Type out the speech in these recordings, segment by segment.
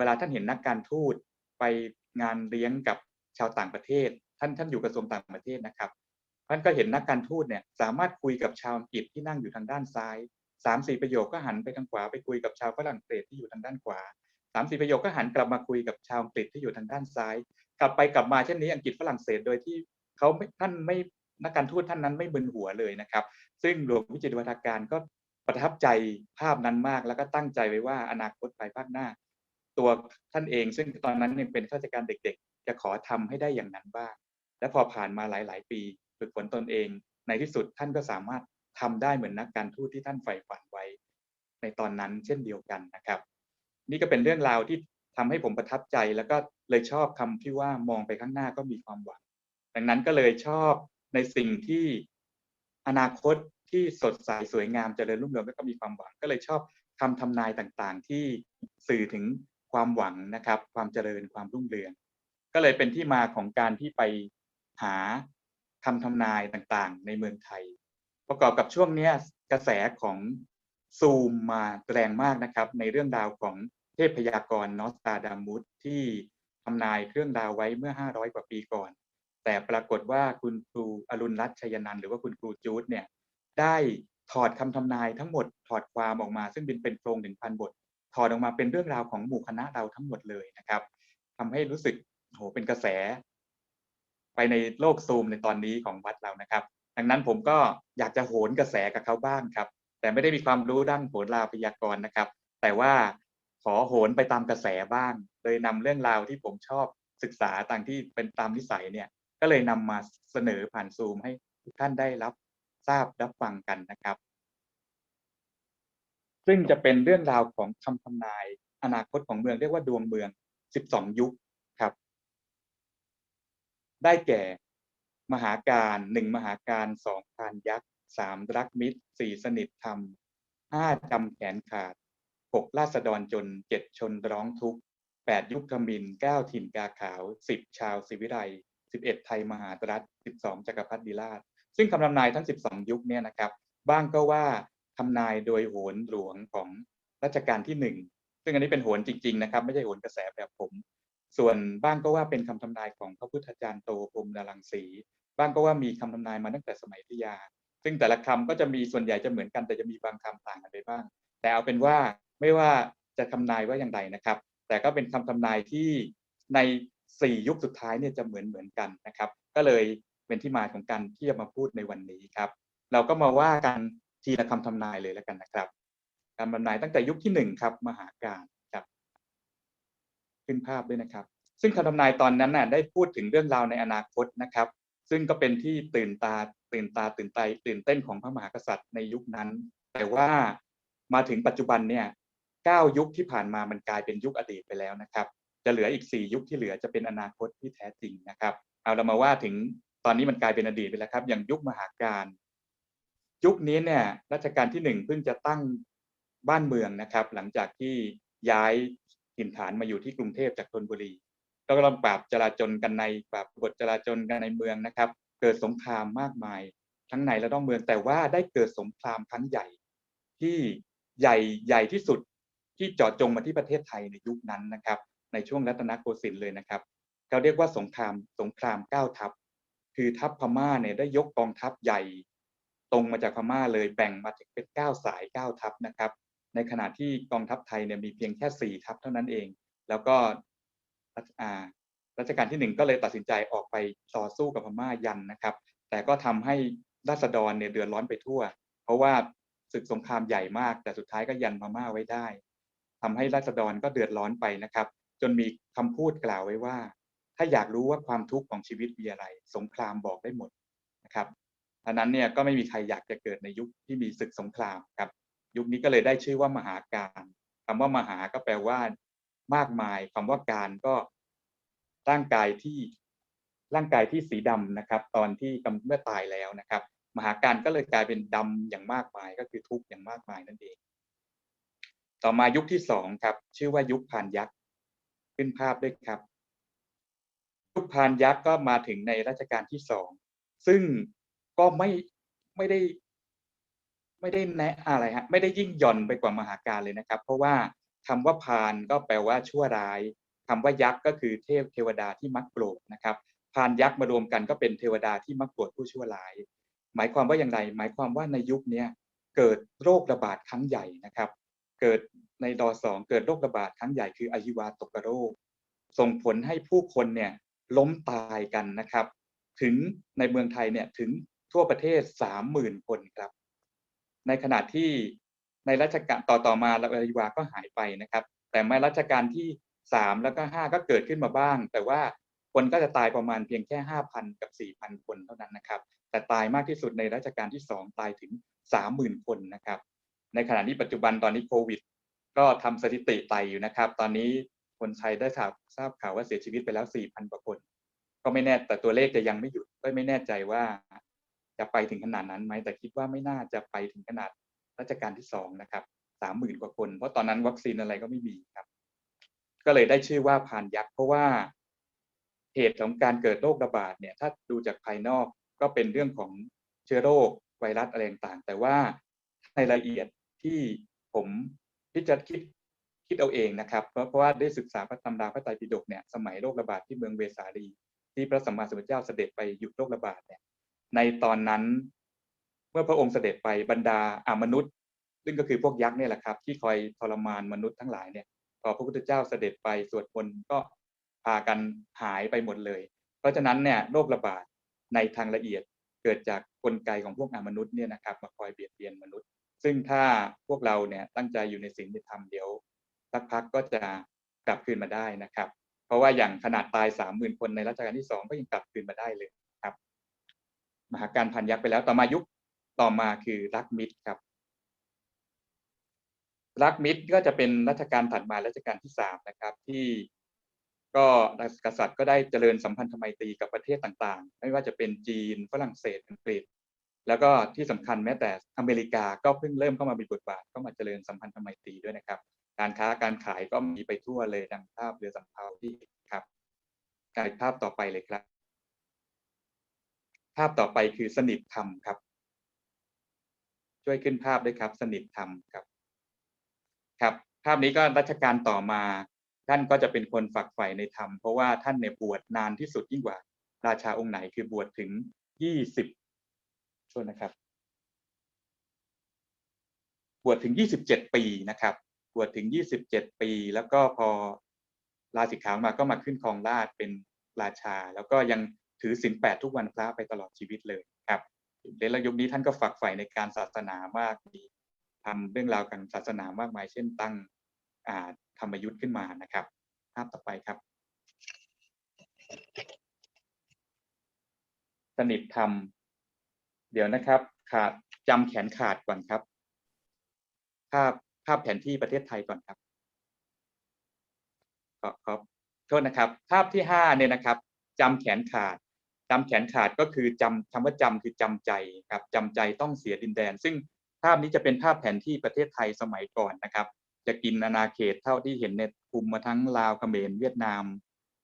เวลาท่านเห็นนักการทูตไปงานเลี้ยงกับชาวต่างประเทศ ท่านท่านอยู่กระทรวงต่างประเทศนะครับท่านก็เห็นนักการทูตเนี่ยสามารถคุยกับชาวอังกฤษที่นั่งอยู่ทางด้านซ้ายสามสี่ประโยคก็หันไปทางขวาไปคุยกับชาวฝรั่งเศสที่อยู่ทางด้านขวาสามสี่ประโยคก็หันกลับมาคุยกับชาวอังกฤษที่อยู่ทางด้านซ้าย กลับไปกลับมาเช่นนี้อังกฤษฝรั่งเศสโดยที่เขาไม่ท่านไม่นักการทูตท่านนั้นไม่มึนหัวเลยนะครับ ซึ่งหลวงวิจิตรวัฒการก็ประทับใจภาพนั้นมากแล้วก็ตั้งใจไว้ว่าอนาคตภายภาคหน้า ตัวท่านเอง ซึ่งตอนนั้นยังเป็นข้าราชการเด็ก ๆ จะขอทำให้ได้อย่างนั้นบ้าง และพอผ่านมาหลาย ๆ ปีฝึกฝนตนเอง ในที่สุดท่านก็สามารถทำได้เหมือนนักการทูตที่ท่านใฝ่ฝันไว้ ในตอนนั้นเช่นเดียวกันนะครับ นี่ก็เป็นเรื่องราวที่ทำให้ผมประทับใจ แล้วก็เลยชอบคำที่ว่ามองไปข้างหน้าก็มีความหวัง ดังนั้นก็เลยชอบในสิ่งที่อนาคตที่สดใสสวยงามเจริญรุ่งเรืองแล้วก็มีความหวังก็เลยชอบคำทำนายต่างๆ ที่สื่อถึง ความหวังนะครับ ความเจริญความรุ่งเรือง ก็เลยเป็นที่มาของการที่ไปหาคำทำนายต่างๆ ในเมืองไทย ประกอบกับช่วงนี้กระแสของซูมมาแรงมากนะครับ ในเรื่องราวของเทพพยากรณ์นอสตาดามุสที่ทำนายเครื่องราวไว้เมื่อ 500 กว่าปีก่อน แต่ปรากฏว่าคุณครูอรุณรัตน์ชัยนันหรือว่าคุณครูจูดเนี่ยได้ถอดคำทำนายทั้งหมดถอดความออกมา ซึ่งเป็นเป็นโครงถึงพันบท ถอดออกมาเป็นเรื่องราวของหมู่คณะเราทั้งหมดเลยนะครับทำให้รู้สึกโหเป็นกระแส ไปในโลกซูมในตอนนี้ของวัดเรานะครับ ดังนั้นผมก็อยากจะโหนกระแสกับเขาบ้างครับ แต่ไม่ได้มีความรู้ด้านโหนราพยากรณ์นะครับ แต่ว่าขอโหนไปตามกระแสบ้าง โดยนำเรื่องราวที่ผมชอบศึกษาต่างที่เป็นตามนิสัยเนี่ย ก็เลยนำมาเสนอผ่านซูมให้ทุกท่านได้รับทราบรับฟังกันนะครับ ซึ่งจะเป็นเรื่องราวของคำทำนายอนาคตของเมืองเรียกว่าดวงเมือง 12 ยุคครับ ได้แก่ มหาการหนึ่งมหาการสองพานยักษ์สามรักมิตรสี่สนิทธรรมห้าจำแขนขาดหกราษฎรจนเจ็ดชนร้องทุกข์แปดยุคขมินเก้าถิ่นกาขาวสิบชาวศิวิไลสิบเอ็ดไทยมหาตรัฐสิบสองจักรพรรดิราช ซึ่งคำทำนายทั้งสิบสองยุคเนี่ยนะครับ บ้างก็ว่า ทำนายโดยโหนหลวงของรัชกาลที่หนึ่งซึ่งอันนี้เป็นโหนจริง ๆ นะครับ ไม่ใช่โหนกระแสแบบผม ส่วนบ้างก็ว่าเป็นคำทำนายของพระพุทธจารย์โตพรมดารังสีบ้างก็ว่ามีคำทำนายมาตั้งแต่สมัยพิยา ซึ่งแต่ละคำก็จะมีส่วนใหญ่จะเหมือนกันแต่จะมีบางคำต่างกันไปบ้าง แต่เอาเป็นว่าไม่ว่าจะทำนายว่าอย่างไรนะครับ แต่ก็เป็นคำทำนายที่ในสี่ยุคสุดท้ายเนี่ยจะเหมือนเหมือนกันนะครับ ก็เลยเป็นที่มาของการที่จะมาพูดในวันนี้ครับ เราก็มาว่ากัน ทีละคำทำนายเลยแล้วกันนะครับการทำนายตั้งแต่ยุคที่หนึ่งครับมหาการครับ ขึ้นภาพด้วยนะครับ ซึ่งคำทำนายตอนนั้นน่ะได้พูดถึงเรื่องราวในอนาคตนะครับ ซึ่งก็เป็นที่ตื่นตาตื่นตาตื่นใจตื่นเต้นของพระมหากษัตริย์ในยุคนั้น แต่ว่ามาถึงปัจจุบันเนี่ยเก้ายุคที่ผ่านมามันกลายเป็นยุคอดีตไปแล้วนะครับ จะเหลืออีกสี่ยุคที่เหลือจะเป็นอนาคตที่แท้จริงนะครับ เอาเรามาว่าถึงตอนนี้มันกลายเป็นอดีตไปแล้วครับ อย่างยุคมหาการ ยุคนี้เนี่ยรัชกาลที่หนึ่งเพิ่งจะตั้งบ้านเมืองนะครับ หลังจากที่ย้ายถิ่นฐานมาอยู่ที่กรุงเทพจากธนบุรีก็กำลังปราบจราจนกันในปราบกฎจราจนกันในเมืองนะครับ เกิดสงครามมากมาย ทั้งในและนอกเมืองแต่ว่าได้เกิดสงครามครั้งใหญ่ ที่ใหญ่ใหญ่ที่สุดที่เจาะจงมาที่ประเทศไทยในยุคนั้นนะครับ ในช่วงรัตนโกสินทร์เลยนะครับเขาเรียกว่าสงครามสงครามเก้าทัพ คือทัพพม่าเนี่ยได้ยกกองทัพใหญ่ ตรงมาจากพม่าเลยแบ่งมาถึงเป็นเก้าสายเก้าทัพนะครับ ในขณะที่กองทัพไทยเนี่ยมีเพียงแค่สี่ทัพเท่านั้นเอง แล้วก็รัชกาลที่หนึ่งก็เลยตัดสินใจออกไปต่อสู้กับพม่ายันนะครับ แต่ก็ทำให้ราษฎรเนี่ยเดือดร้อนไปทั่ว เพราะว่าศึกสงครามใหญ่มาก แต่สุดท้ายก็ยันพม่าไว้ได้ทำให้ราษฎรก็เดือดร้อนไปนะครับ จนมีคำพูดกล่าวไว้ว่า ถ้าอยากรู้ว่าความทุกข์ของชีวิตมีอะไร สงครามบอกได้หมดนะครับ ดังนั้นเนี่ยก็ไม่มีใครอยากจะเกิดในยุคที่มีศึกสงครามครับ ยุคนี้ก็เลยได้ชื่อว่ามหาการคำว่ามหาก็แปลว่ามากมายคำว่าการก็ร่างกายที่ร่างกายที่สีดำนะครับ ตอนที่เมื่อตายแล้วนะครับ มหาการก็เลยกลายเป็นดำอย่างมากมาย ก็คือทุกข์อย่างมากมายนั่นเอง ต่อมายุคที่สองครับ ชื่อว่ายุคพานยักษ์ขึ้นภาพด้วยครับ ยุคพานยักษ์ก็มาถึงในรัชกาลที่สองซึ่ง ก็ไม่ไม่ได้ ไม่ได้แนะอะไรฮะไม่ได้ยิ่งหย่อนไปกว่ามหาการเลยนะครับ เพราะว่าทคำว่าพานก็แปลว่าชั่วร้ายคำว่ายักษ์ก็คือเทพเทวดาที่มักโกรธนะครับพานยักษ์มารวมกันก็เป็นเทวดาที่มักโกรธผู้ชั่วร้าย หมายความว่าอย่างไร หมายความว่าในยุคนี้เกิดโรคระบาดครั้งใหญ่นะครับ เกิดในดอสองเกิดโรคระบาดครั้งใหญ่คืออายุวาตกโรค ส่งผลให้ผู้คนเนี่ยล้มตายกันนะครับ ถึงในเมืองไทยเนี่ยถึง ทั่วประเทศสามหมื่นคนครับ ในขณะที่ในรัชกาลต่อต่อมาอายุวาก็หายไปนะครับ แต่ในรัชกาลที่สามแล้วก็ห้าก็เกิดขึ้นมาบ้าง แต่ว่าคนก็จะตายประมาณเพียงแค่ห้าพันกับสี่พันคนเท่านั้นนะครับ แต่ตายมากที่สุดในรัชกาลที่สองตายถึงสามหมื่นคนนะครับ ในขณะที่ปัจจุบันตอนนี้โควิด ก็ทำสถิติไต่อยู่นะครับ ตอนนี้คนไทยได้ทราบทราบข่าวว่าเสียชีวิตไปแล้วสี่พันกว่าคน ก็ไม่แน่แต่ตัวเลขจะยังไม่หยุดก็ไม่แน่ใจว่า จะไปถึงขนาดนั้นไหมแต่คิดว่าไม่น่าจะไปถึงขนาดรัชกาลที่สองนะครับสามหมื่นกว่าคน เพราะตอนนั้นวัคซีนอะไรก็ไม่มีครับ ก็เลยได้ชื่อว่าพานยักษ์เพราะว่าเหตุของการเกิดโรคระบาดเนี่ยถ้าดูจากภายนอกก็เป็นเรื่องของเชื้อโรคไวรัสอะไรต่างแต่ว่าในรายละเอียดที่ผมพิจารคิดคิดเอาเองนะครับ เพราะเพราะว่าได้ศึกษาพระตำราพระไตรปิฎกเนี่ยสมัยโรคระบาดที่เมืองเวสาลีที่พระสัมมาสัมพุทธเจ้าเสด็จไปหยุดโรคระบาดเนี่ย ในตอนนั้น เมื่อพระองค์เสด็จไปบรรดาอามนุษย์ ซึ่งก็คือพวกยักษ์เนี่ยแหละครับ ที่คอยทรมานมนุษย์ทั้งหลายเนี่ยพอพระพุทธเจ้าเสด็จไปสวดมนต์ก็พากันหายไปหมดเลย เพราะฉะนั้นเนี่ยโรคระบาดในทางละเอียดเกิดจากกลไกของพวกอามนุษย์เนี่ยนะครับ มาคอยเบียดเบียนมนุษย์ ซึ่งถ้าพวกเราเนี่ยตั้งใจอยู่ในสิ่งที่ทำเดี๋ยวสักพักก็จะกลับคืนมาได้นะครับ เพราะว่าอย่างขนาดตายสามหมื่นคนในรัชกาลที่สองก็ยังกลับคืนมาได้เลย มหาการพันยักษ์ไปแล้วต่อมายุคต่อมาคือรักมิตรครับ รักมิตรก็จะเป็นรัชกาลถัดมารัชกาลที่สามนะครับ ที่ก็กษัตริย์ก็ได้เจริญสัมพันธไมตรีกับประเทศต่างๆ ไม่ว่าจะเป็นจีนฝรั่งเศสอังกฤษ แล้วก็ที่สำคัญแม้แต่อเมริกาก็เพิ่งเริ่มเข้ามามีบทบาท ก็มาเจริญสัมพันธไมตรีด้วยนะครับ การค้าการขายก็มีไปทั่วเลยดังภาพเรือสำเภาที่ครับการภาพต่อไปเลยครับาพต่อไปคือสนิทธรรมครับ ช่วยขึ้นภาพด้วยครับ สนิทธรรมครับ ครับ ภาพนี้ก็รัชกาลต่อมา ท่านก็จะเป็นคนฝักใฝ่ในธรรม เพราะว่าท่านเนี่ยบวชนานที่สุดยิ่งกว่า ราชาองค์ไหนคือบวชถึงยี่สิบโทษนะครับ บวชถึงยี่สิบเจ็ดปีนะครับ บวชถึงยี่สิบเจ็ดปี แล้วก็พอลาสิกขามาก็มาขึ้นครองราชเป็นราชา แล้วก็ยัง ถือศีลแปดทุกวันพระไปตลอดชีวิตเลยครับในระยุคนี้ท่านก็ฝักใฝ่ในการศาสนามากมีทำเรื่องราวการศาสนามากมาย เช่นตั้งธรรมยุทธ์ขึ้นมานะครับ ภาพต่อไปครับ สนิทธรรม เดี๋ยวนะครับขาดจำแขนขาดก่อนครับ ภาพภาพแผนที่ประเทศไทยก่อนครับขอขอโทษนะครับ ภาพที่ห้าเนี่ยนะครับจำแขนขาด จำแขนขาดก็คือจำคำว่าจำคือจำใจครับจำใจต้องเสียดินแดน ซึ่งภาพนี้จะเป็นภาพแผนที่ประเทศไทยสมัยก่อนนะครับ จะกินอาณาเขตเท่าที่เห็นในคุมมาทั้งลาวเขมรเวียดนาม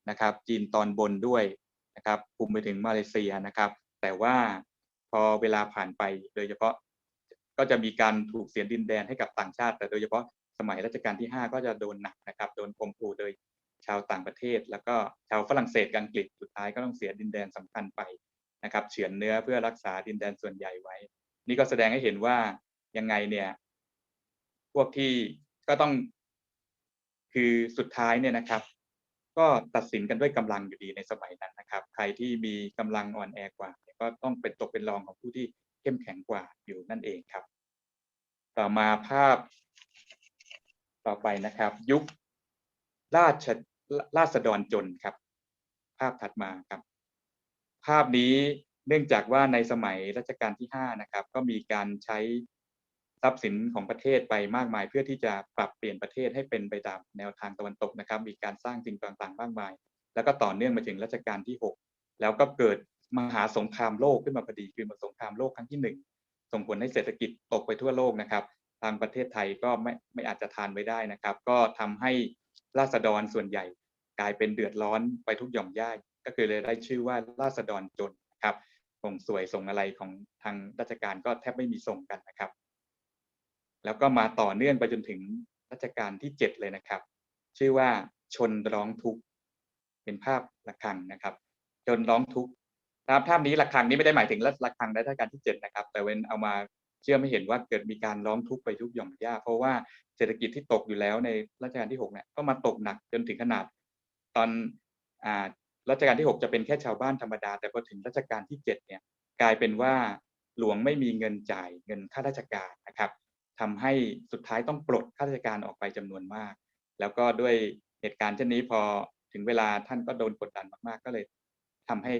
นะครับ จีนตอนบนด้วยนะครับคุมไปถึงมาเลเซียนะครับ แต่ว่าพอเวลาผ่านไปโดยเฉพาะก็จะมีการถูกเสียดินแดนให้กับต่างชาติ แต่โดยเฉพาะสมัยรัชกาลที่ 5 ก็จะโดนหนักนะครับ โดนข่มขู่โดย ชาวต่างประเทศ แล้วก็ชาวฝรั่งเศสอังกฤษสุดท้ายก็ต้องเสียดินแดนสำคัญไปนะครับเฉือนเนื้อเพื่อรักษาดินแดนส่วนใหญ่ไว้ นี่ก็แสดงให้เห็นว่ายังไงเนี่ยพวกที่ก็ต้องคือสุดท้ายเนี่ยนะครับ ก็ตัดสินกันด้วยกำลังอยู่ดีในสมัยนั้นนะครับ ใครที่มีกำลังอ่อนแอกว่า ก็ต้องเป็นตกเป็นรองของผู้ที่เข้มแข็งกว่าอยู่นั่นเองครับ ต่อมาภาพต่อไปนะครับ ยุคราช ราษฎรจนครับ ภาพถัดมาครับ ภาพนี้เนื่องจากว่าในสมัยรัชกาลที่5นะครับ ก็มีการใช้ทรัพย์สินของประเทศไปมากมาย เพื่อที่จะปรับเปลี่ยนประเทศให้เป็นไปตามแนวทางตะวันตกนะครับ มีการสร้างสิ่งต่างๆ มากมาย แล้วก็ต่อเนื่องมาถึงรัชกาลที่ 6 แล้วก็เกิดมหาสงครามโลกขึ้นมาพอดีคือมาสงครามโลกครั้งที่ 1 ส่งผลให้เศรษฐกิจตกไปทั่วโลกนะครับ ทางประเทศไทยก็ไม่ไม่อาจจะทานไว้ได้นะครับ ก็ทำให้ ราษฎรส่วนใหญ่ กลายเป็นเดือดร้อนไปทุกหย่อมย่าก็คือเลยได้ชื่อว่าราษฎรจนครับส่งสวยส่งอะไรของทางราชการก็แทบไม่มีส่งกันนะครับ แล้วก็มาต่อเนื่องไปจนถึงรัชกาลที่เจ็ดเลยนะครับ ชื่อว่าชนร้องทุกข์เป็นภาพระฆังนะครับ จนร้องทุกข์นะครับภาพนี้ระฆังนี้ไม่ได้หมายถึงระฆังในรัชกาลที่เจ็ดนะครับ แต่เว้นเอามา ชื่อไม่เห็นว่าเกิดมีการร้องทุกข์ไปทุกหย่อมย่าเพราะว่าเศรษฐกิจที่ตกอยู่แล้วในรัชกาลที่หกเนี่ยก็มาตกหนักจนถึงขนาด ตอนอ่ารัชกาลที่หกจะเป็นแค่ชาวบ้านธรรมดา แต่พอถึงรัชกาลที่เจ็ดเนี่ยกลายเป็นว่าหลวงไม่มีเงินจ่ายเงินข้าราชการนะครับทำให้สุดท้ายต้องปลดข้าราชการออกไปจำนวนมาก แล้วก็ด้วยเหตุการณ์เช่นนี้พอถึงเวลาท่านก็โดนกดดันมากๆ ก็เลยทำให้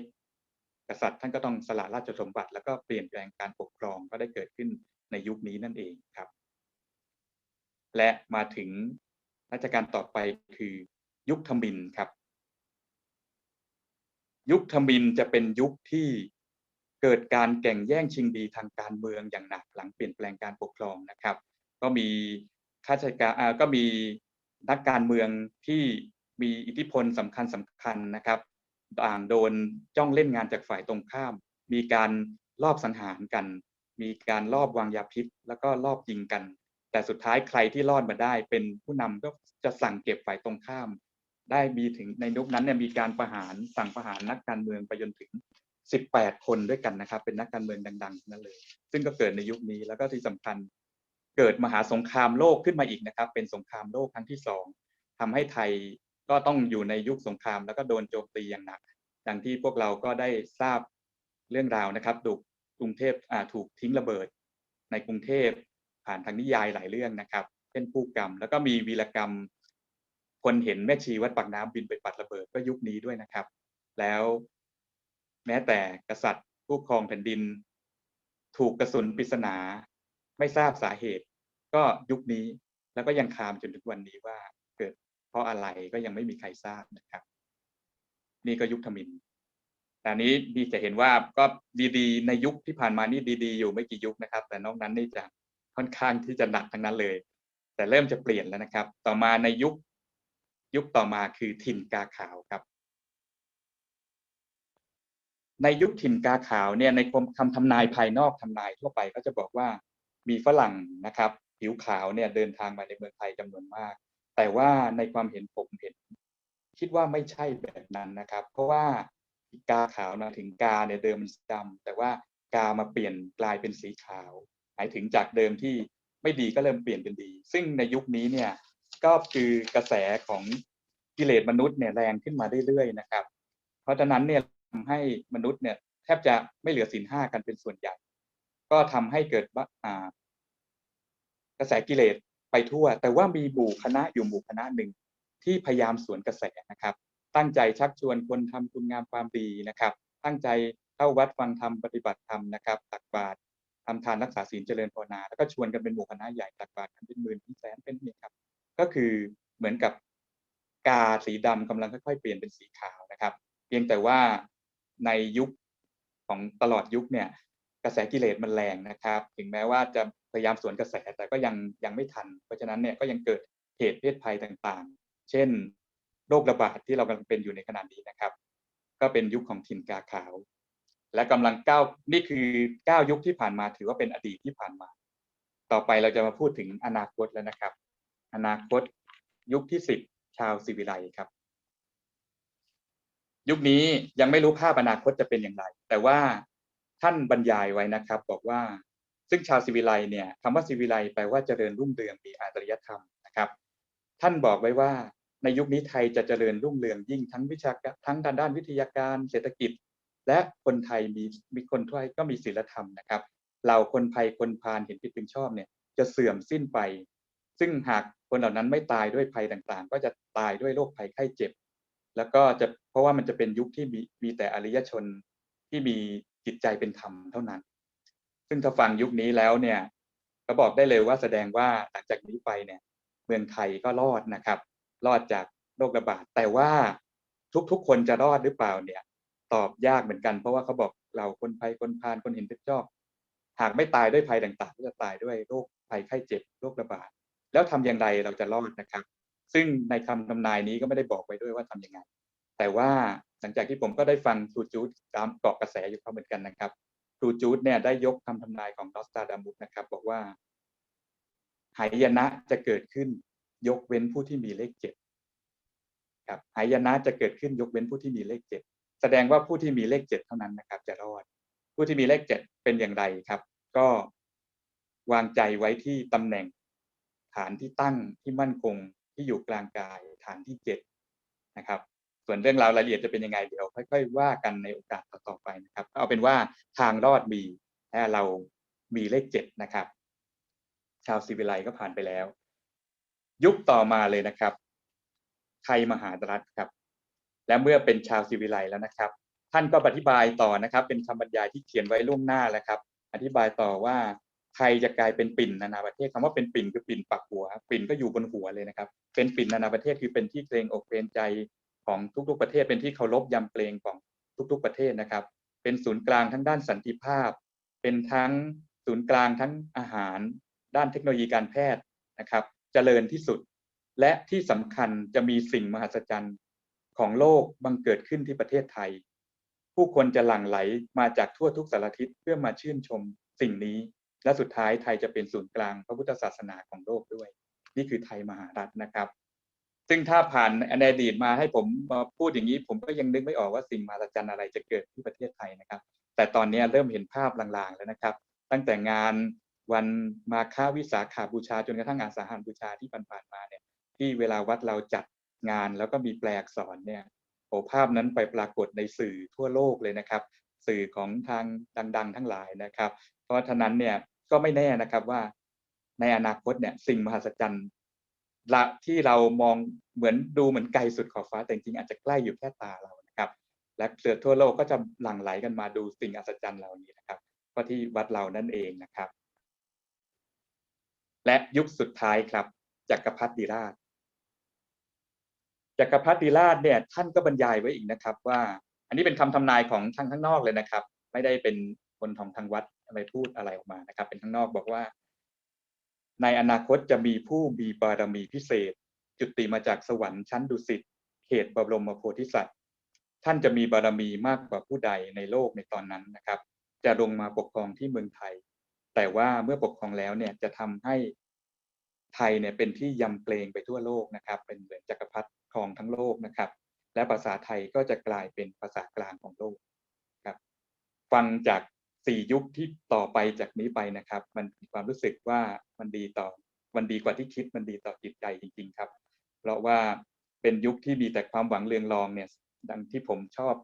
กษัตริย์ท่านก็ต้องสละราชสมบัติ แล้วก็เปลี่ยนแปลงการปกครองก็ได้เกิดขึ้นในยุคนี้นั่นเองครับ และมาถึงรัชกาลต่อไปคือยุคธมินครับ ยุคธมินจะเป็นยุคที่เกิดการแข่งแย่งชิงดีทางการเมืองอย่างหนักหลังเปลี่ยนแปลงการปกครองนะครับ ก็มีข้าราชการก็มีนักการเมืองที่มีอิทธิพลสำคัญสำคัญนะครับ ต่างโดนจ้องเล่นงานจากฝ่ายตรงข้าม มีการลอบสังหารกัน มีการลอบวางยาพิษ แล้วก็ลอบยิงกัน แต่สุดท้ายใครที่รอดมาได้ เป็นผู้นำก็จะสั่งเก็บฝ่ายตรงข้าม ได้มีถึงในยุคนั้นเนี่ยมีการประหารสั่งประหารนักการเมืองไปจนถึง 18 คนด้วยกันนะครับ เป็นนักการเมืองดังๆนั่นเลย ซึ่งก็เกิดในยุคนี้แล้วก็ที่สำคัญเกิดมหาสงครามโลกขึ้นมาอีกนะครับ เป็นสงครามโลกครั้งที่สองทำให้ไทย ก็ต้องอยู่ในยุคสงคราม แล้วก็โดนโจมตีอย่างหนัก ดังที่พวกเราก็ได้ทราบเรื่องราวนะครับถูกกรุงเทพอ่าถูกทิ้งระเบิด ในกรุงเทพผ่านทางนิยายหลายเรื่องนะครับ เช่นผู้กรรม แล้วก็มีวีรกรรม คนเห็นแม่ชีวัดปากน้ำบินไปปัดระเบิดก็ยุคนี้ด้วยนะครับ แล้วแม้แต่กษัตริย์ผู้ครองแผ่นดิน ถูกกระสุนปริศนา ไม่ทราบสาเหตุ ก็ยุคนี้แล้วก็ยังคามจนถึงวันนี้ว่าเกิด ราะอะไรก็ยังไม่มีใครทราบนะครับ นี่ก็ยุคธมินแต่นี้ดีจะเห็นว่าก็ดีๆ ในยุคที่ผ่านมานี่ดีๆ อยู่ไม่กี่ยุคนะครับ แต่นอกนั้นนี่จะค่อนข้างที่จะหนักทั้งนั้นเลย แต่เริ่มจะเปลี่ยนแล้วนะครับ ต่อมาในยุคยุคต่อมาคือถิ่นกาขาวครับ ในยุคถิ่นกาขาวเนี่ยในคำทำนายภายนอกทำนายทั่วไปก็จะบอกว่ามีฝรั่งนะครับ ผิวขาวเนี่ยเดินทางมาในเมืองไทยจำนวนมาก แต่ว่าในความเห็นผมเห็น คิดว่าไม่ใช่แบบนั้นนะครับ เพราะว่ากาขาวนะถึงกาเนี่ยเดิมมันดำแต่ว่ากามาเปลี่ยนกลายเป็นสีขาวหมายถึงจากเดิมที่ไม่ดีก็เริ่มเปลี่ยนเป็นดี ซึ่งในยุคนี้เนี่ยก็คือกระแสของกิเลสมนุษย์เนี่ยแรงขึ้นมาเรื่อยๆนะครับ เพราะฉะนั้นเนี่ยทำให้มนุษย์เนี่ยแทบจะไม่เหลือศีลห้ากันเป็นส่วนใหญ่ ก็ทำให้เกิดกระแสกิเลส ไปทั่ว แต่ว่ามีหมู่คณะอยู่หมู่คณะหนึ่งที่พยายามสวนกระแสนะครับ ตั้งใจชักชวนคนทำคุณงามความดีนะครับ ตั้งใจเข้าวัดฟังธรรมปฏิบัติธรรมนะครับตักบาตรทำทานรักษาศีลเจริญภาวนาแล้วก็ชวนกันเป็นหมู่คณะใหญ่ตักบาตรกันเป็นหมื่นเป็นแสนเป็นนี่ครับ ก็คือเหมือนกับกาสีดำกำลังค่อยๆเปลี่ยนเป็นสีขาวนะครับ เพียงแต่ว่าในยุคของตลอดยุคเนี่ย กระแสกิเลสมันแรงนะครับ ถึงแม้ว่าจะพยายามสวนกระแสแต่ก็ยังยังไม่ทัน เพราะฉะนั้นเนี่ยก็ยังเกิดเหตุเพศภัยต่างๆ เช่นโรคระบาดที่เรากำลังเป็นอยู่ในขณะนี้นะครับ ก็เป็นยุคของถิ่นกาขาว และกำลังก้าวนี่คือก้าวยุคที่ผ่านมาถือว่าเป็นอดีตที่ผ่านมา ต่อไปเราจะมาพูดถึงอนาคตแล้วนะครับ อนาคตยุคที่สิบชาวสิวิไลครับ ยุคนี้ยังไม่รู้ภาพอนาคตจะเป็นอย่างไร แต่ว่า ท่านบรรยายไว้นะครับ บอกว่าซึ่งชาวสิวิไลเนี่ยคำว่าสิวิไลแปลว่าเจริญรุ่งเรืองมีอารยธรรมนะครับ ท่านบอกไว้ว่าในยุคนี้ไทยจะเจริญรุ่งเรืองยิ่งทั้งวิชาการทั้งด้านวิทยาการเศรษฐกิจ และคนไทยมีมีคนไทยก็มีศีลธรรมนะครับเราคนไทยคนพาลเห็นผิดเป็นชอบเนี่ยจะเสื่อมสิ้นไป ซึ่งหากคนเหล่านั้นไม่ตายด้วยภัยต่างๆ ก็จะตายด้วยโรคภัยไข้เจ็บ แล้วก็จะเพราะว่ามันจะเป็นยุคที่มีมีแต่อริยชนที่มี จิตใจเป็นธรรมเท่านั้น ซึ่งถ้าฟังยุคนี้แล้วเนี่ยก็บอกได้เลยว่าแสดงว่าหลังจากนี้ไปเนี่ย เมืองไทยก็รอดนะครับ รอดจากโรคระบาด แต่ว่าทุกๆคนจะรอดหรือเปล่าเนี่ย ตอบยากเหมือนกัน เพราะว่าเขาบอกเราคนภัยคนพาลคนเห็นผิดชอบ หากไม่ตายด้วยภัยต่างๆก็จะตายด้วยโรคภัยไข้เจ็บโรคระบาด แล้วทำอย่างไรเราจะรอดนะครับ ซึ่งในคำทำนายนี้ก็ไม่ได้บอกไว้ด้วยว่าทํำยังไง แต่ว่า ลังจากที่ผมก็ได้ฟังครูจูดตามเกาะกระแสอยู่เขาเหมือนกันนะครับครูจูดเนี่ยได้ยกคำทำนายของนอสตาดามุสนะครับ บอกว่าหายนะจะเกิดขึ้น ยกเว้นผู้ที่มีเลขเจ็ดครับหายนะจะเกิดขึ้นยกเว้นผู้ที่มีเลขเจ็ดแสดงว่าผู้ที่มีเลขเจ็ดเท่านั้นนะครับ จะรอด ผู้ที่มีเลขเจ็ดเป็นอย่างไรครับ ก็วางใจไว้ที่ตำแหน่ง ฐานที่ตั้งที่มั่นคงที่อยู่กลางกาย ฐานที่เจ็ดนะครับ ส่วนเรื่องราวรายละเอียดจะเป็นยังไงเดี๋ยวค่อยๆว่ากันในโอกาสต่อๆไปนะครับ เอาเป็นว่าทางรอดมีเรามีเลขเจ็ดนะครับ ชาวศิวิไลก็ผ่านไปแล้ว ยุคต่อมาเลยนะครับ ไทยมหารัฐครับ และเมื่อเป็นชาวศิวิไลแล้วนะครับ ท่านก็อธิบายต่อนะครับ เป็นคำบรรยายที่เขียนไว้ล่วงหน้าแล้วครับ อธิบายต่อว่าไทยจะกลายเป็นปิ่นนานาประเทศคำว่าเป็นปิ่นคือปิ่นปักหัว ปิ่นก็อยู่บนหัวเลยนะครับ เป็นปิ่นนานาประเทศคือเป็นที่เกรงอกเกรงใจ ของทุกๆประเทศ เป็นที่เคารพยำเกรงของทุกๆประเทศนะครับ เป็นศูนย์กลางทั้งด้านสันติภาพ เป็นทั้งศูนย์กลางทั้งอาหาร ด้านเทคโนโลยีการแพทย์นะครับเจริญที่สุด และที่สำคัญจะมีสิ่งมหัศจรรย์ของโลกบังเกิดขึ้นที่ประเทศไทย ผู้คนจะหลั่งไหลมาจากทั่วทุกสารทิศเพื่อมาชื่นชมสิ่งนี้ และสุดท้ายไทยจะเป็นศูนย์กลางพระพุทธศาสนาของโลกด้วย นี่คือไทยมหารัฐนะครับ ซึ่งถ้าผ่านในอดีตมาให้ผมมาพูดอย่างนี้ ผมก็ยังนึกไม่ออกว่าสิ่งมหัศจรรย์อะไรจะเกิดที่ประเทศไทยนะครับ แต่ตอนนี้เริ่มเห็นภาพลางๆแล้วนะครับ ตั้งแต่งานวันมาฆวิสาขาบูชาจนกระทั่งงานสาหันบูชาที่ผ่านๆมาเนี่ยที่เวลาวัดเราจัดงานแล้วก็มีแปลอักษรเนี่ยโอภาพนั้นไปปรากฏในสื่อทั่วโลกเลยนะครับ สื่อของทางดัง ๆ ทั้งหลายนะครับ เพราะฉะนั้นเนี่ยก็ไม่แน่นะครับว่าในอนาคตเนี่ยสิ่งมหัศจรรย์ ละที่เรามองเหมือนดูเหมือนไกลสุดขอบฟ้าแต่จริงอาจจะใกล้อยู่แค่ตาเรานะครับ และเสือทั่วโลกก็จะหลั่งไหลกันมาดูสิ่งอัศจรรย์เหล่านี้นะครับก็ที่วัดเรานั่นเองนะครับ และยุคสุดท้ายครับจักรพรรดิราชจักรพรรดิราชเนี่ยท่านก็บรรยายไว้อีกนะครับ ว่า อันนี้เป็นคำทำนายของทางข้างนอกเลยนะครับ ไม่ได้เป็นคนของทางวัดอะไรพูดอะไรออกมานะครับ เป็นข้างนอกบอกว่า ในอนาคตจะมีผู้มีบารมีพิเศษ จุติมาจากสวรรค์ชั้นดุสิตเขตบรมโพธิสัตว์ ท่านจะมีบารมีมากกว่าผู้ใดในโลกในตอนนั้นนะครับ จะลงมาปกครองที่เมืองไทย แต่ว่าเมื่อปกครองแล้วเนี่ยจะทำให้ไทยเนี่ยเป็นที่ยำเกรงไปทั่วโลกนะครับ เป็นเหมือนจักรพรรดิครองทั้งโลกนะครับ และภาษาไทยก็จะกลายเป็นภาษากลางของโลกครับ ฟังจาก สี่ยุคที่ต่อไปจากนี้ไปนะครับ มันมีความรู้สึกว่ามันดีต่อมันดีกว่าที่คิดมันดีต่อจิตใจจริง ๆ ครับ เพราะว่าเป็นยุคที่มีแต่ความหวังเรืองรองเนี่ย ดังที่ผมชอบ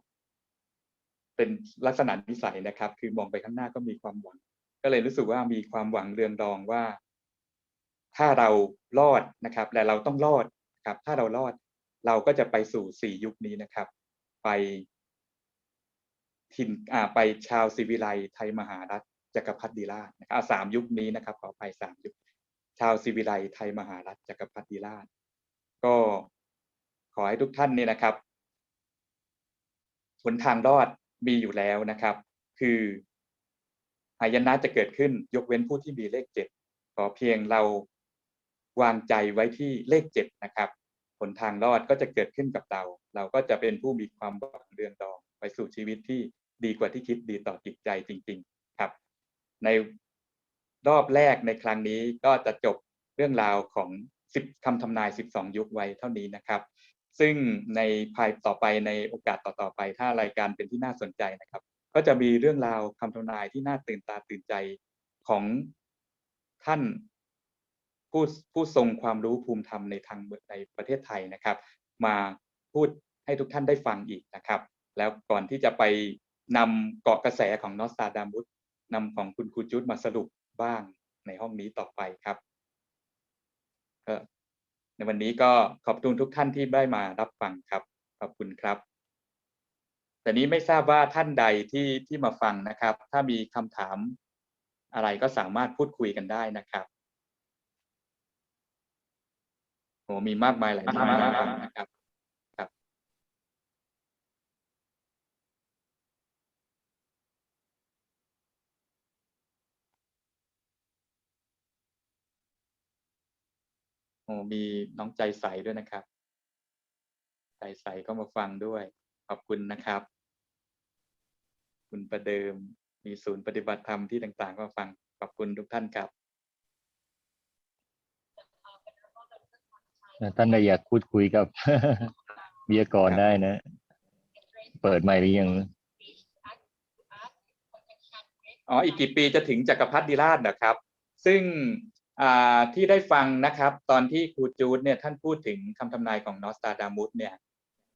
เป็นลักษณะนิสัยนะครับ คือมองไปข้างหน้าก็มีความหวัง ก็เลยรู้สึกว่ามีความหวังเรืองรองว่า ถ้าเรารอดนะครับ และเราต้องรอดครับ ถ้าเรารอด เราก็จะไปสู่สี่ยุคนี้นะครับ ไป ถิ่นอ่าไปชาวศิวิไลไทยมหารัฐจักรพรรดิราชนะครับสามยุคนี้นะครับขอไปสามยุค ชาวศิวิไลไทยมหารัฐจักรพรรดิราช ก็ขอให้ทุกท่านเนี่ยนะครับหนทางรอดมีอยู่แล้วนะครับ คือหายนะจะเกิดขึ้นยกเว้นผู้ที่มีเลขเจ็ดขอเพียงเราวางใจไว้ที่เลขเจ็ดนะครับหนทางรอดก็จะเกิดขึ้นกับเรา เราก็จะเป็นผู้มีความหวังเรืองรองไปสู่ชีวิตที่ ดีกว่าที่คิดดีต่อจิตใจจริง ๆ ครับ ในรอบแรกในครั้งนี้ก็จะจบเรื่องราวของสิบคำทำนาย 12 ยุคไว้เท่านี้นะครับ ซึ่งในภายต่อไปในโอกาสต่อๆไป ถ้ารายการเป็นที่น่าสนใจนะครับ ก็จะมีเรื่องราวคำทำนายที่น่าตื่นตาตื่นใจของท่านผู้ผู้ทรงความรู้ภูมิธรรมในทางในประเทศไทยนะครับ มาพูดให้ทุกท่านได้ฟังอีกนะครับ แล้วก่อนที่จะไป นำเกาะกระแสของนอสตาดามุสนำของคุณครูจุดมาสรุปบ้างในห้องนี้ต่อไปครับในวันนี้ก็ขอบคุณทุกท่านที่ได้มารับฟังครับ ขอบคุณครับ แต่นี้ไม่ทราบว่าท่านใดที่ที่มาฟังนะครับ ถ้ามีคำถามอะไรก็สามารถพูดคุยกันได้นะครับโอ้มีมากมายหลายท่านนะครับ โอ้มีน้องใจใสด้วยนะครับ ใจใสก็มาฟังด้วย ขอบคุณนะครับ คุณประเดิม มีศูนย์ปฏิบัติธรรมที่ต่างๆ ก็ฟัง ขอบคุณทุกท่านครับท่านใดอยากพูดคุยกับวิทยากรได้นะ เปิดไมค์หรือยังอ๋อ อีกกี่ปีจะถึงจักรพรรดิราชนะครับ ซึ่งอ่า ที่ได้ฟังนะครับ ตอนที่ครูจูดเนี่ยท่านพูดถึงคำทำนายของนอสตาดามุสเนี่ย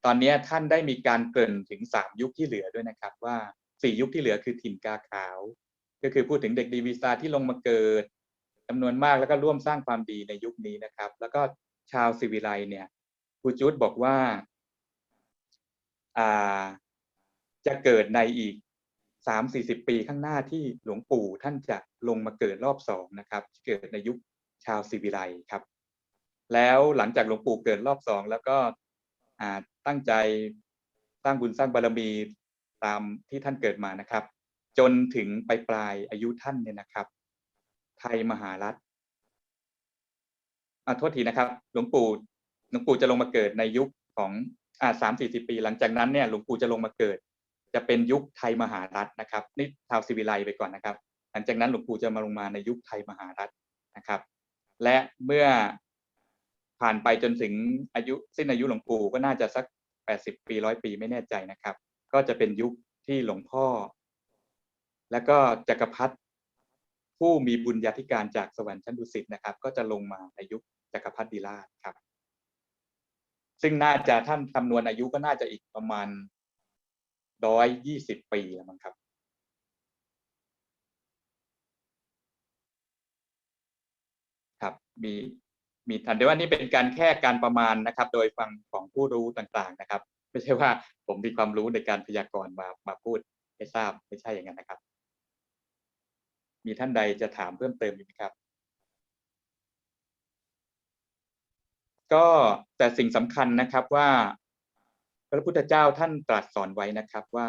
ตอนนี้ท่านได้มีการเกริ่นถึงสามยุคที่เหลือด้วยนะครับ ว่าสี่ยุคที่เหลือคือถิ่นกาขาว ก็คือพูดถึงเด็กดีวีซาที่ลงมาเกิดจำนวนมากแล้วก็ร่วมสร้างความดีในยุคนี้นะครับ แล้วก็ชาวสิวิไลเนี่ยครูจูดบอกว่าอ่าจะเกิดในอีก สามสี่สิบปีข้างหน้าที่หลวงปู่ท่านจะลงมาเกิดรอบสองนะครับ เกิดในยุคชาวสิวิไลครับ แล้วหลังจากหลวงปู่เกิดรอบสองแล้วก็ตั้งใจสร้างบุญสร้างบารมีตามที่ท่านเกิดมานะครับ จนถึงปลายปลายอายุท่านเนี่ยนะครับ ไทยมหารัฐอ่าโทษทีนะครับหลวงปู่หลวงปู่จะลงมาเกิดในยุคของอ่าสามสี่สิบปี หลังจากนั้นเนี่ยหลวงปู่จะลงมาเกิด จะเป็นยุคไทยมหารัฐนะครับนี่ชาวสิวิไลไปก่อนนะครับ หลังจากนั้นหลวงปู่จะมาลงมาในยุคไทยมหารัฐนะครับ และเมื่อผ่านไปจนถึงอายุสิ้นอายุหลวงปู่ก็น่าจะสักแปดสิบปีร้อยปีไม่แน่ใจนะครับ ก็จะเป็นยุคที่หลวงพ่อ แล้วก็จักรพรรดิผู้มีบุญญาธิการจากสวรรค์ชั้นดุสิตนะครับ ก็จะลงมาในยุคจักรพรรดิราชครับ ซึ่งน่าจะท่านคำนวณอายุก็น่าจะอีกประมาณ ร้อยยี่สิบปีแล้วมั้งครับครับมีมีทันเดียวว่านี่เป็นการแค่การประมาณนะครับ โดยฟังของผู้รู้ต่างๆนะครับ ไม่ใช่ว่าผมมีความรู้ในการพยากรณ์มามาพูดให้ทราบไม่ใช่อย่างนั้นนะครับ มีท่านใดจะถามเพิ่มเติมไหมครับ ก็แต่สิ่งสำคัญนะครับว่า ระพุทธเจ้าท่านตรัสสอนไว้นะครับว่า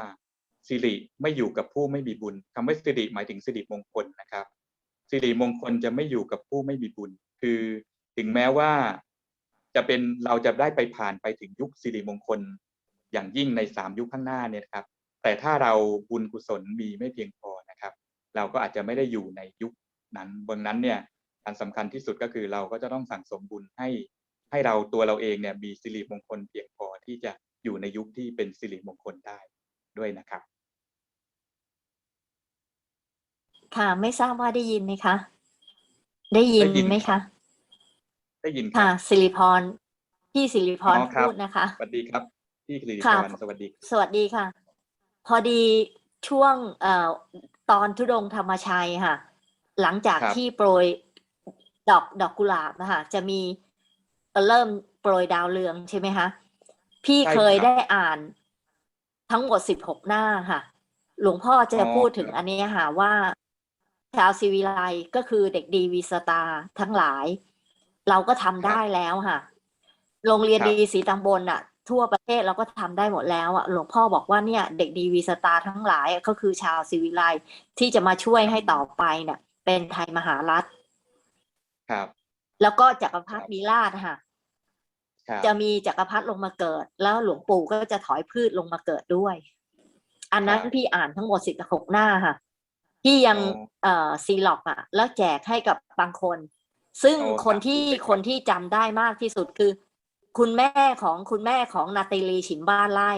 สิริไม่อยู่กับผู้ไม่มีบุญคำว่าสิริหมายถึงสิริมงคลนะครับสิริมงคลจะไม่อยู่กับผู้ไม่มีบุญ คือถึงแม้ว่าจะเป็นเราจะได้ไปผ่านไปถึงยุคสิริมงคล อย่างยิ่งในสามยุคข้างหน้าเนี่ยครับ แต่ถ้าเราบุญกุศลมีไม่เพียงพอนะครับ เราก็อาจจะไม่ได้อยู่ในยุคนั้นบนนั้นเนี่ยการสำคัญที่สุดก็คือเราก็จะต้องสั่งสมบุญให้ให้เราตัวเราเองเนี่ยมีสิริมงคลเพียงพอที่จะ อยู่ในยุคที่เป็นสิริมงคลได้ด้วยนะครับ ค่ะไม่ทราบว่าได้ยินไหมคะ ได้ยินได้ยิน ไหมครัคะบได้ยินคค่ะรับสิริพรพี่สิริพรอ๋อครับพูดนะคะ สวัสดีครับพี่กฤษค่ะกรสวัสดีครับสวัสดีค่ะ พอดีช่วงเอ่อตอนทุดงค์ธรรมชัยค่ะ หลังจากครับ ที่โปรยดอกดอกกุหลาบนะคะจะมีเริ่มโปรยดาวเรืองใช่ไหมคะ พี่เคยได้อ่านทั้งหมดสิบหกหน้าค่ะ หลวงพ่อจะพูดถึงอันนี้ค่ะว่า ชาวซีวิไลก็คือเด็กดีวีสตาร์ทั้งหลาย เราก็ทำได้แล้วค่ะ โรงเรียนครับดีสีตำบลน่ะ ทั่วประเทศเราก็ทำได้หมดแล้วอะหลวงพ่อบอกว่าเนี่ย เด็กดีวีสตาร์ทั้งหลายอะก็คือชาวซีวิไลที่จะมาช่วยให้ต่อไปเนี่ยเป็นไทยมหารัฐ ครับ แล้วก็จักรพรรดิราชค่ะครับ จะมีจักรพรรดิลงมาเกิด แล้วหลวงปู่ก็จะถอยพืชลงมาเกิดด้วย อันนั้นครับพี่อ่านทั้งหมดสิบหกหน้าค่ะพี่ยังอ๋อเอ่อซีล็อกอะ แล้วแจกให้กับบางคน ซึ่งโอ้ครับคนที่ครับคนที่จำได้มากที่สุดคือ คุณแม่ของคุณแม่ของนาตาลีฉิมบ้านไล่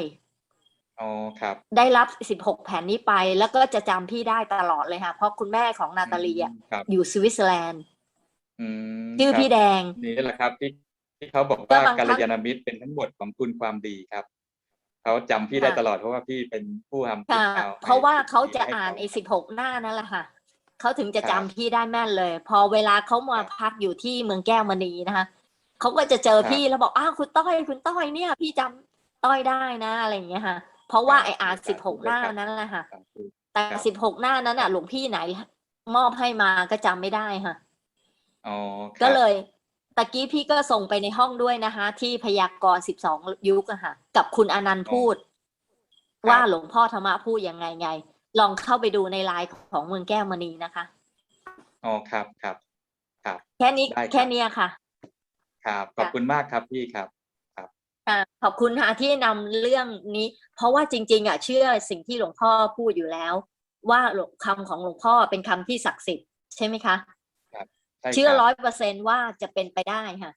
อ๋อครับ ได้รับสิบหกแผ่นนี้ไปแล้วก็จะจำพี่ได้ตลอดเลยค่ะ เพราะคุณแม่ของนาตาลีอะอืมครับอยู่สวิตเซอร์แลนด์อืมชื่อครับพี่แดงนี่แหละครับที่ ที่เขาบอกก็ว่าบางครั้กางลยาณมิตรเป็นทั้งหมดของคุณความดีครับเขาจำพี่ได้ค่ะตลอดเพราะว่าพี่เป็นผู้ทำคุณค่ะข่วเพราะว่าเขาจะให้อ่านขไอ้สิบหกหน้านั่นแหละค่ะเขาถึงจะครัจำบพี่ได้แม่นเลย พอเวลาเขามาครับพักอยู่ที่เมืองแก้วมณีนะคะเขาก็จะเจอครับพี่แล้วบอกอ้าวคุณต้อยคุณต้อยเนี่ย พี่จำต้อยได้นะอะไรอย่างเงี้ยค่ะ เพราะว่าครับไอ้อ่านครัสิบบหกหน้าครับนั้นแหละค่ะครับแต่ครับสิบหกหน้านั้นอะหลวงพี่ไหน มอบให้มาก็จำไม่ได้ค่ะอ๋อครับก็เลย ตะกี้พี่ก็ส่งไปในห้องด้วยนะคะ ที่พยากรณ์สิบสองยุคอะค่ะ กับคุณอนันต์พูด ว่าหลวงพ่อธรรมะพูดยังไงไง ลองเข้าไปดูในไลน์ของเมืองแก้วมณีนะคะอ๋อครับครับ ครับ แค่นี้ได้ครับแค่เนี้ยค่ะ ครับ ขอบคุณมากครับพี่ครับค่ะขอบคุณค่ะที่นำเรื่องนี้ เพราะว่าจริง ๆอะเชื่อสิ่งที่หลวงพ่อพูดอยู่แล้ว ว่าหลวงคำของหลวงพ่อเป็นคำที่ศักดิ์สิทธิ์ใช่ไหมคะใช่ เชื่อคร้บอยเปอร์เซนว่าจะเป็นไปได้ค่ะ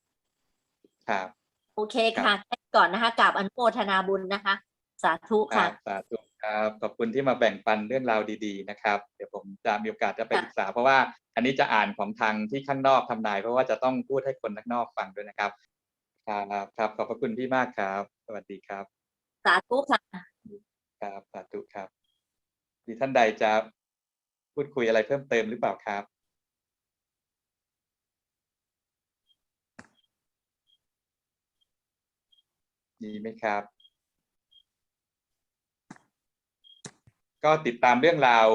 ครับ โอเคค่ะแค่นี้ก่อนนะคะกราบอนุโมทนาบุญนะคะ สาธุครัค่ะบสาธุครับขอบคุณที่มาแบ่งปันเรื่องราวดีๆนะครับ เดี๋ยวผมจะมีโอกาสจะไปค่ะศึกษา เพราะว่าอันนี้จะอ่านของทางที่ข้างนอกทำนาย เพราะว่าจะต้องพูดให้คนข้างนอกฟังด้วยนะครับ ครับครับขอบพระคุณพี่มากครับ สวัสดีครับ สาธุค่ะ ครับสาธุครับ มีท่านใดจะพูดคุยอะไรเพิ่มเติมหรือเปล่าครับ มีไหมครับ ก็ติดตามเรื่องราว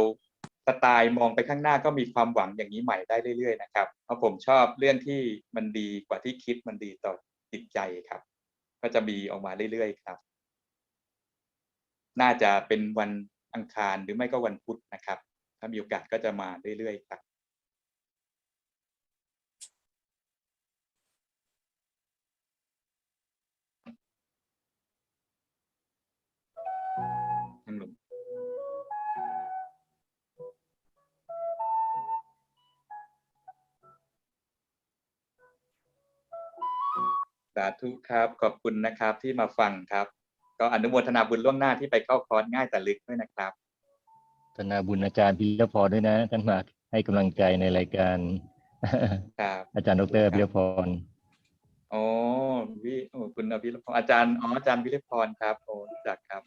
สไตล์มองไปข้างหน้าก็มีความหวังอย่างนี้ใหม่ได้เรื่อยๆนะครับ เพราะผมชอบเรื่องที่มันดีกว่าที่คิดมันดีต่อจิตใจครับ ก็จะมีออกมาเรื่อยๆครับ น่าจะเป็นวันอังคารหรือไม่ก็วันพุธนะครับ ถ้ามีโอกาสก็จะมาเรื่อยๆครับ สาธุครับ ขอบคุณนะครับที่มาฟังครับ ก็อนุโมทนาบุญล่วงหน้าที่ไปเข้าคอร์สง่ายแต่ลึกด้วยนะครับธนาบุญอาจารย์พิรพรด้วยนะท่านมาให้กำลังใจในรายการครับอาจารย์ดรพิรพรอ๋อวิโอ้คุณอภิรพรอาจารย์อ๋ออาจารย์วิริพรครับโอ้รู้จักครับ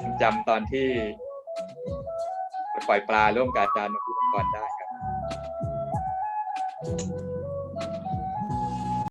ยังจำตอนที่ไปปล่อยปลาร่วมกับอาจารย์อภิรพรได้ครับ